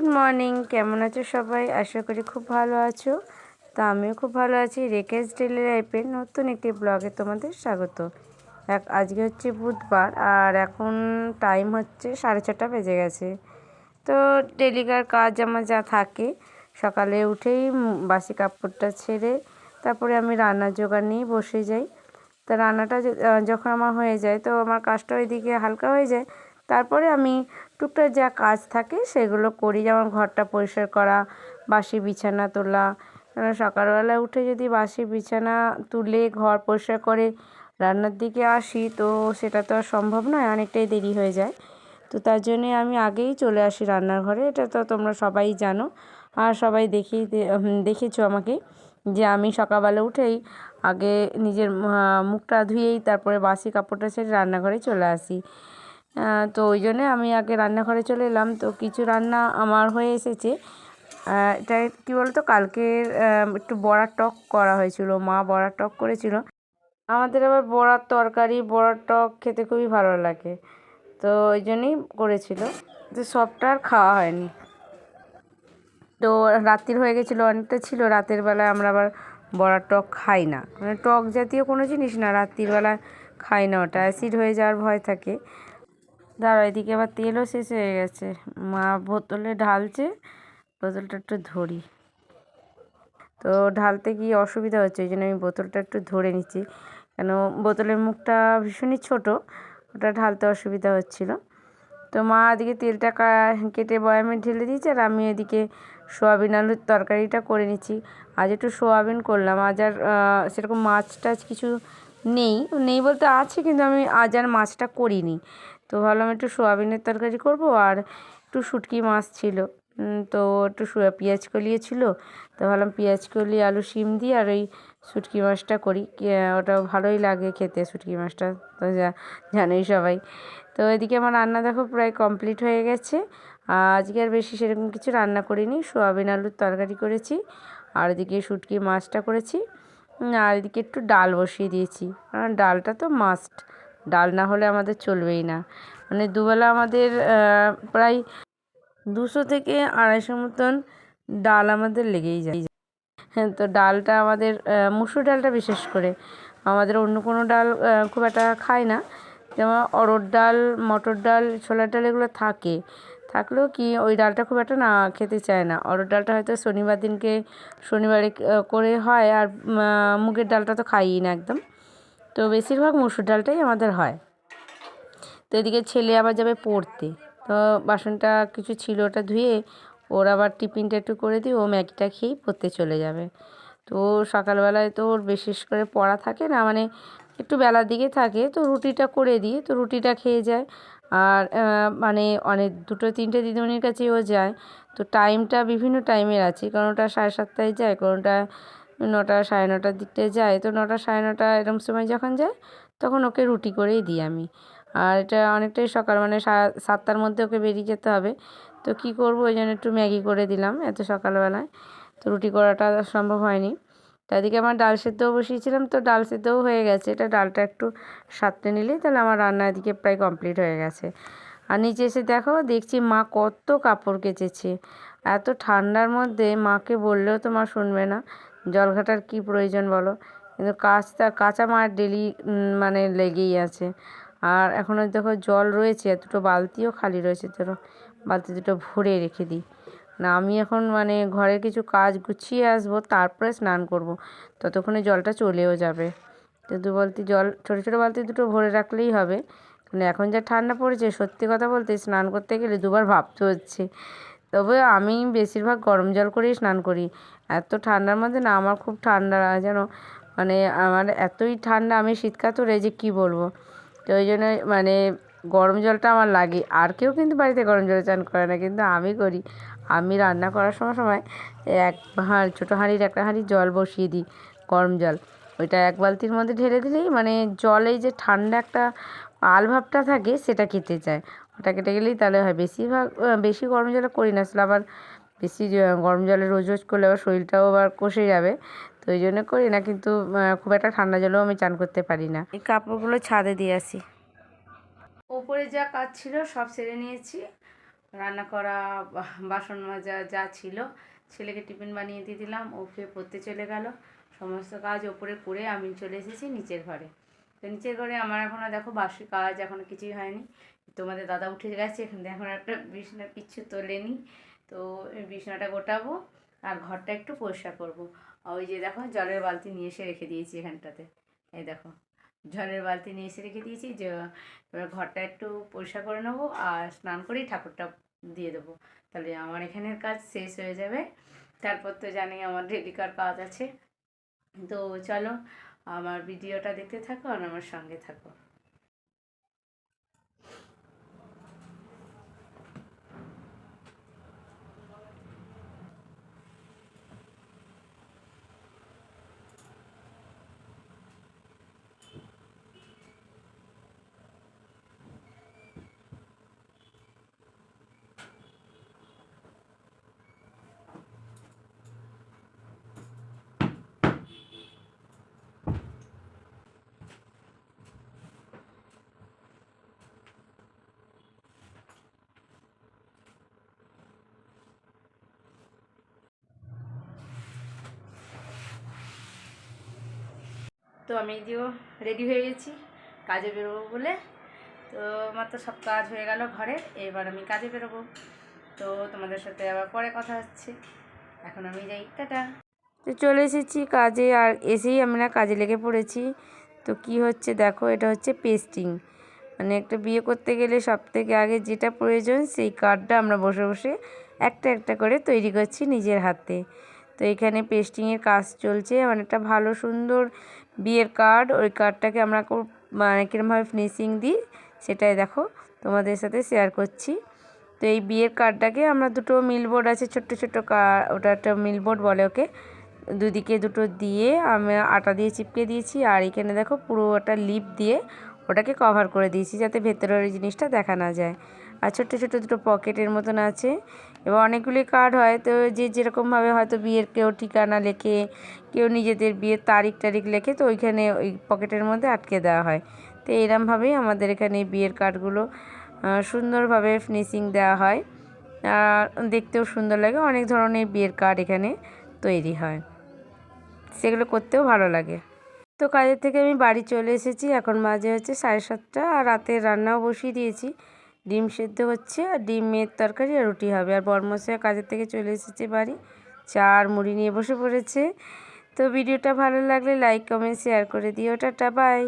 Good morning. কেমন আছো সবাই? আশা করি খুব ভালো আছো। তা আমিও খুব ভালো আছি। রেকেশ ডেলি লাইফের নতুন একটি ব্লগে তোমাদের স্বাগত। এক আজকে হচ্ছে বুধবার আর এখন টাইম হচ্ছে সাড়ে ছটা বেজে গেছে। তো ডেলিকার কাজ আমার যা থাকে, সকালে উঠেই বাসি কাপড়টা ছেড়ে তারপরে আমি রান্নার জোগাড় নিয়ে বসে যাই। তা রান্নাটা যখন আমার হয়ে যায়, তো আমার কাজটা ওইদিকে হালকা হয়ে যায়। তারপরে আমি টুকটাক যা কাজ থাকে সেগুলো করি। যেমন ঘরটা পরিষ্কার করা বাসি বিছানা তোলা সকালবেলা উঠে যদি বাসি বিছানা তুলে ঘর পরিষ্কার করে রান্নার দিকে আসি তো সেটা তো আর সম্ভব নয় অনেকটাই দেরি হয়ে যায়। তো তার জন্যে আমি আগেই চলে আসি রান্নার ঘরে এটা তো তোমরা সবাই জানো। আর সবাই দেখেই দে- হুম, দেখেছ আমাকে যে আমি সকালবেলা উঠেই আগে নিজের মুখটা ধুয়েই তারপরে বাসি কাপড়টা ছেড়ে রান্নাঘরে চলে আসি। তো ওই জন্যে আমি আগে রান্নাঘরে চলে এলাম। তো কিছু রান্না আমার হয়ে এসেছে। এটা কী বলতো? কালকের একটু বড়ার টক করা হয়েছিল। মা বড়ার টক করেছিল। আমাদের আবার বড়ার তরকারি, বড়ার টক খেতে খুবই ভালো লাগে। তো ওই জন্যই করেছিল। তো সবটা আর খাওয়া হয়নি। তো রাত্রির হয়ে গেছিল অনেকটা ছিল। রাতের বেলায় আমরা আবার বড়ার টক খাই না। মানে টক জাতীয় কোনো জিনিস না। রাত্রির বেলা খাই না ওটা। অ্যাসিড হয়ে যাওয়ার ভয় থাকে। দাঁড়া এদিকে আবার তেলও শেষ হয়ে গেছে। মা বোতলে ঢালছে, বোতলটা একটু ধরি। তো ঢালতে গিয়ে অসুবিধা হচ্ছে ওই জন্য আমি বোতলটা একটু ধরে নিচ্ছি। কেন, বোতলের মুখটা ভীষণই ছোট, ওটা ঢালতে অসুবিধা হচ্ছিল। তো মা এদিকে তেলটা কেটে বয়ামে ঢেলে দিয়েছে, আর আমি এদিকে সোয়াবিন আলুর তরকারিটা করে নিচ্ছি। আজ একটু সোয়াবিন করলাম, আজ আর সেরকম মাছ টাছ কিছু নেই। নেই বলতে আছে, কিন্তু আমি আজ আর মাছটা করিনি। তো ভাবলাম একটু সোয়াবিনের তরকারি করব আর একটু শুটকি মাছ ছিল। তো একটু পেঁয়াজ কলিয়ে ছিল। তো ভাবলাম পেঁয়াজ কলি, আলু শিম দিয়ে আর ওই শুটকি মাছটা করি। ওটা ভালোই লাগে খেতে শুটকি মাছটা। তো যা, জানোই সবাই। তো এদিকে আমার রান্না দেখো প্রায় কমপ্লিট হয়ে গেছে। আজকে আর বেশি সেরকম কিছু রান্না করিনি। সোয়াবিন আলুর তরকারি করেছি আর এদিকে শুটকি মাছটা করেছি। আর এদিকে একটু ডাল বসিয়ে দিয়েছি। কারণ ডালটা তো মাস্ট ডাল না হলে আমাদের চলবেই না। মানে দুবেলা আমাদের প্রায় দুশো থেকে আড়াইশো মতন ডাল আমাদের লেগেই যায়। হ্যাঁ তো ডালটা আমাদের মুসুর ডালটা বিশেষ করে। আমাদের অন্য কোনো ডাল খুব একটা খায় না। যেমন অরড় ডাল, মটর ডাল, ছোলার ডাল এগুলো থাকে। থাকলেও কি ওই ডালটা খুব একটা না খেতে চায় না। অরড় ডালটা হয়তো শনিবার দিনকে শনিবারে করে হয় আর মুগের ডালটা তো খাইই না একদম। তো বেশিরভাগ মুসুর ডালটাই আমাদের হয়। তো এদিকে ছেলে আবার যাবে পড়তে। তো বাসনটা কিছু ছিল ওটা ধুয়ে ওর আবার টিফিনটা একটু করে দিই ও ম্যাগিটা খেয়েই পড়তে চলে যাবে। তো সকালবেলায় তো ওর বিশেষ করে পড়া থাকে না মানে একটু বেলার দিকে থাকে। তো রুটিটা করে দিই তো রুটিটা খেয়ে যায়। আর মানে অনেক দুটো, তিনটে দিদিমণির কাছেই ও যায়। তো টাইমটা বিভিন্ন টাইমের আছে কোনোটা সাড়ে সাতটায় যায় কোনোটা নটা সাড়ে নটার দিকটায় যায়। তো নটা সাড়ে নটা এরকম সময় যখন যায়, তখন ওকে রুটি করেই দিই আমি। আর এটা অনেকটাই সকাল মানে সাতটার মধ্যে ওকে বেরিয়ে যেতে হবে। তো কী করব, ওই জন্য একটু ম্যাগি করে দিলাম এত সকালবেলায়। তো রুটি করাটা সম্ভব হয়নি। তো এদিকে আমার ডাল সেদ্ধও বসিয়েছিলাম, তো ডাল সেদ্ধও হয়ে গেছে। এটা ডালটা একটু সাতটে নিলেই তাহলে আমার রান্না এদিকে প্রায় কমপ্লিট হয়ে গেছে। আর নিচে এসে দেখো, দেখছি মা কত কাপড় কেচেছে। এত ঠান্ডার মধ্যে মাকে বললেও তো মা শুনবে না। জল ঘাটার কী প্রয়োজন বলো? কিন্তু কাচটা, কাঁচা মার ডেলি মানে লেগেই আছে। আর এখনও দেখো জল রয়েছে, আর দুটো বালতিও খালি রয়েছে, ধরো বালতি দুটো ভরে রেখে দিই। না, আমি এখন মানে ঘরের কিছু কাজ গুছিয়ে আসব, তারপরে স্নান করব। ততক্ষণে জলটা চলেও যাবে। তো দু বালতি, জল, ছোটো ছোটো বালতি দুটো ভরে রাখলেই হবে। মানে এখন যা ঠান্ডা পড়েছে, সত্যি কথা বলতে স্নান করতে গেলে দুবার ভাবতে হচ্ছে। তবে আমি বেশিরভাগ গরম জল করেই স্নান করি। এত ঠান্ডার মধ্যে না, আমার খুব ঠান্ডা যেন মানে আমার এতই ঠান্ডা, আমি শীতকাতুরে যে কী বলব? তো ওই জন্য মানে গরম জলটা আমার লাগে। আর কেউ কিন্তু বাড়িতে গরম জলে চান করে না, কিন্তু আমি করি। আমি রান্না করার সময় সময় এক হাঁ ছোটো হাঁড়ির একটা হাঁড়ি জল বসিয়ে দিই গরম জল। ওইটা এক বালতির মধ্যে ঢেলে দিলেই মানে জলে যে ঠান্ডা একটা আলভাবটা থাকে, সেটা কেটে যায় ওটা কেটে গেলেই তাহলে হয়। বেশিরভাগ বেশি গরম জলে করি না আসলে আবার বেশি গরম জলে রোজ রোজ করলে আবার শরীরটাও আবার কষে যাবে। তো ওই জন্য করি না কিন্তু খুব একটা ঠান্ডা জলেও আমি চান করতে পারি না। এই কাপড়গুলো ছাদে দিয়ে আসি। ওপরে যা কাজ ছিল সব সেরে নিয়েছি। রান্না করা বাসন মাজা যা ছিল ছেলেকে টিফিন বানিয়ে দিয়ে দিলাম। ওকে পড়তে চলে গেল। সমস্ত কাজ ওপরে করে আমি চলে এসেছি নিচের ঘরে। তো নিচের ঘরে আমার এখনও দেখো বাসি কাজ এখনও কিছুই হয়নি। তোমাদের দাদা উঠে গেছে, এখানে এখন একটা বিছনা কিচ্ছু তোলেনি তো বিছনাটা গোটাবো আর ঘরটা একটু পরিষ্কার করব। আর ওই যে দেখো জলের বালতি নিয়ে এসে রেখে দিয়েছি এখানটাতে। এই দেখো, জলের বালতি নিয়ে এসে রেখে দিয়েছি যে এবার ঘরটা একটু পরিষ্কার করে নেব আর স্নান করেই ঠাকুরটা দিয়ে দেবো। তাহলে আমার এখানের কাজ শেষ হয়ে যাবে। তারপর তো জানি আমার রেডিকার কাজ আছে। তো চলো আমার ভিডিওটা দেখতে থাকো আর আমার সঙ্গে থাকো। তো আমি দিও রেডি হয়ে গেছি, কাজে বেরোবো বলে। তো আমার তো সব কাজ হয়ে গেল ঘরে, এবার আমি কাজে বেরোবো। তো তোমাদের সাথে আবার পরে কথা হচ্ছে। এখন আমি যাই, টাটা। তো চলে এসেছি কাজে, আর এসেই আমরা কাজে লেগে পড়েছি। তো কি হচ্ছে দেখো, এটা হচ্ছে পেস্টিং মানে একটা বিয়ে করতে গেলে সব থেকে আগে যেটা প্রয়োজন, সেই কার্ডটা আমরা বসে বসে একটা একটা করে তৈরি করছি নিজের হাতে। তো এখানে পেস্টিংয়ের কাজ চলছে। মানে একটা ভালো, সুন্দর বিয়ের কার্ড ওই কার্ডটাকে আমরা মানে কীরমভাবে ফিনিশিং দিই, সেটাই দেখো তোমাদের সাথে শেয়ার করছি। তো এই বিয়ের কার্ডটাকে আমরা দুটো মিলবোর্ড আছে, ছোট্ট ছোট্ট কার ওটা একটা মিলবোর্ড বলে ওকে। দুদিকে দুটো দিয়ে আমি আটা দিয়ে চিপকে দিয়েছি, আর এখানে দেখো পুরো একটা লিপ দিয়ে ওটাকে কভার করে দিয়েছি, যাতে ভেতরের জিনিসটা দেখা না যায়। আর ছোট্ট ছোট্ট দুটো পকেটের মতন আছে। এবার অনেকগুলি কার্ড হয়, তো যে যেরকমভাবে হয়তো বিয়ের কেউ ঠিকানা লেখে, কেউ নিজেদের বিয়ের তারিখ টারিখ লেখে, তো ওইখানে ওই পকেটের মধ্যে আটকে দেওয়া হয়। তো এরমভাবেই আমাদের এখানে বিয়ের কার্ডগুলো সুন্দরভাবে ফিনিশিং দেওয়া হয়। আর দেখতেও সুন্দর লাগে, অনেক ধরনের বিয়ের কার্ড এখানে তৈরি হয়। সেগুলো করতেও ভালো লাগে। তো কাজের থেকে আমি বাড়ি চলে এসেছি, এখন বাজে হচ্ছে সাড়ে সাতটা, আর রাতে রান্নাও বসিয়ে দিয়েছি। ডিম সেদ্ধ হচ্ছে আর ডিমের তরকারি আর রুটি হবে। আর বর্মশা কাজের থেকে চলে এসেছে বাড়ি। চা আর মুড়ি নিয়ে বসে পড়েছে। তো ভিডিওটা ভালো লাগলে লাইক কমেন্ট শেয়ার করে দিও। Tata bye